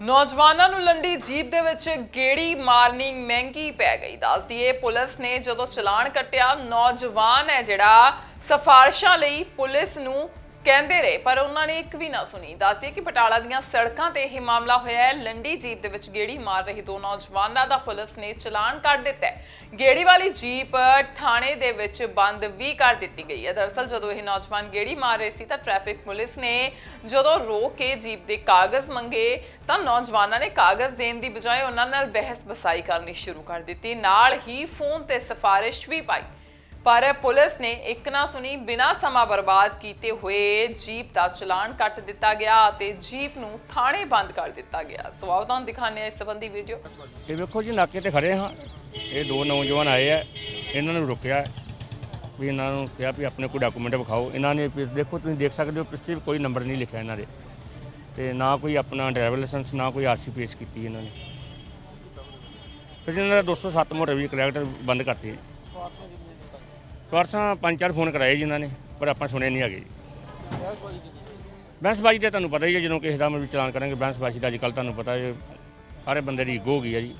ਨੌਜਵਾਨਾਂ ਨੂੰ ਲੰਡੀ ਜੀਪ ਦੇ ਵਿੱਚ ਗੇੜੀ ਮਾਰਨੀ ਮਹਿੰਗੀ ਪੈ ਗਈ ਦੱਸਦੀ ਏ ਪੁਲਿਸ ਨੇ ਜਦੋਂ ਚਲਾਨ ਕੱਟਿਆ, ਨੌਜਵਾਨ ਹੈ ਜਿਹੜਾ, ਸਫਾਰਸ਼ਾਂ ਲਈ ਪੁਲਿਸ ਨੂੰ ਕਹਿੰਦੇ ਰਹੇ, ਪਰ ਉਹਨਾਂ ਨੇ ਇੱਕ ਵੀ ਨਾ ਸੁਣੀ। ਦੱਸਦੀ ਕਿ ਪਟਾਲਾ ਦੀਆਂ ਸੜਕਾਂ ਤੇ ਇਹ ਮਾਮਲਾ ਹੋਇਆ ਹੈ। ਲੰਡੀ ਜੀਪ ਦੇ ਵਿੱਚ ਗੇੜੀ ਮਾਰ ਰਹੇ ਦੋ ਨੌਜਵਾਨਾਂ ਦਾ ਪੁਲਿਸ ਨੇ ਚਲਾਨ ਕੱਟ ਦਿੱਤਾ ਗੇੜੀ ਵਾਲੀ ਜੀਪ ਥਾਣੇ ਦੇ ਵਿੱਚ ਬੰਦ ਵੀ ਕਰ ਦਿੱਤੀ ਗਈ ਹੈ। ਦਰਅਸਲ ਜਦੋਂ ਇਹ ਨੌਜਵਾਨ ਗੇੜੀ ਮਾਰ ਰਹੇ ਸੀ ਤਾਂ ਟ੍ਰੈਫਿਕ ਪੁਲਿਸ ਨੇ ਜਦੋਂ ਰੋਕ ਕੇ ਜੀਪ ਦੇ ਕਾਗਜ਼ ਮੰਗੇ ਤਾਂ ਨੌਜਵਾਨਾਂ ਨੇ ਕਾਗਜ਼ ਦੇਣ ਦੀ ਬਜਾਏ ਉਹਨਾਂ ਨਾਲ ਬਹਿਸ ਬਸਾਈ ਕਰਨੀ ਸ਼ੁਰੂ ਕਰ ਦਿੱਤੀ। ਨਾਲ ਹੀ ਫੋਨ ਤੇ ਸਿਫਾਰਿਸ਼ ਵੀ ਪਾਈ। ਪਰ ਪੁਲਿਸ ਨੇ ਇੱਕ ਨਾ ਸੁਣੀ, ਬਿਨਾਂ ਸਮਾਂ ਬਰਬਾਦ ਕੀਤੇ ਹੋਏ ਜੀਪ ਦਾ ਚਲਾਨ ਕੱਟ ਦਿੱਤਾ ਗਿਆ ਅਤੇ ਜੀਪ ਨੂੰ ਥਾਣੇ ਬੰਦ ਕਰ ਦਿੱਤਾ ਗਿਆ। ਸੋ ਆਓ ਤੁਹਾਨੂੰ ਦਿਖਾਉਂਦੇ ਇਸ ਸੰਬੰਧੀ ਵੀਡੀਓ। ਇਹ ਵੇਖੋ ਜੀ, ਨਾਕੇ ਤੇ ਖੜੇ ਹਾਂ। ਇਹ ਦੋ ਨੌਜਵਾਨ ਆਏ ਆ। ਇਹਨਾਂ ਨੂੰ ਰੁਕਿਆ। ਵੀ ਇਹਨਾਂ ਨੂੰ ਕਿਹਾ ਵੀ ਆਪਣੇ ਕੋਈ ਡਾਕੂਮੈਂਟ ਵਿਖਾਓ। ਇਹਨਾਂ ਨੇ ਦੇਖੋ, ਤੁਸੀਂ ਦੇਖ ਸਕਦੇ ਹੋ ਪਿੱਛੇ ਕੋਈ ਨੰਬਰ ਨਹੀਂ ਲਿਖਿਆ ਇਹਨਾਂ ਦੇ। ਤੇ ਨਾ ਕੋਈ ਆਪਣਾ ਡਰਾਈਵਰ ਲਾਇਸੈਂਸ, ਨਾ ਕੋਈ ਆਰਸੀ ਪੇਸ਼ ਕੀਤੀ ਇਹਨਾਂ ਨੇ। ਫਿਰ ਇਹਨਾਂ ਦਾ 207 ਮੋਟਰ ਵੀ ਕਰੈਕਟਰ ਬੰਦ ਕਰਤੀ। ਸਵਾਰਸਾਂ ਪੰਜ ਚਾਰ ਫੋਨ ਕਰਾਏ ਜੀ ਇਹਨਾਂ ਨੇ, ਪਰ ਆਪਾਂ ਸੁਣੇ ਨਹੀਂ ਹੈਗੇ ਜੀ। ਬਹਿਸਬਾਜੀ ਤੇ ਤੁਹਾਨੂੰ ਪਤਾ ਹੀ ਹੈ, ਜਦੋਂ ਕਿਸੇ ਦਾ ਵੀ ਚਲਾਨ ਕਰਾਂਗੇ, ਬਹਿਸਬਾਜੀ ਦਾ ਅੱਜ ਕੱਲ੍ਹ ਤੁਹਾਨੂੰ ਪਤਾ ਹੈ, ਸਾਰੇ ਬੰਦੇ ਦੀ ਈਗੋ ਹੋ ਗਈ ਹੈ ਜੀ।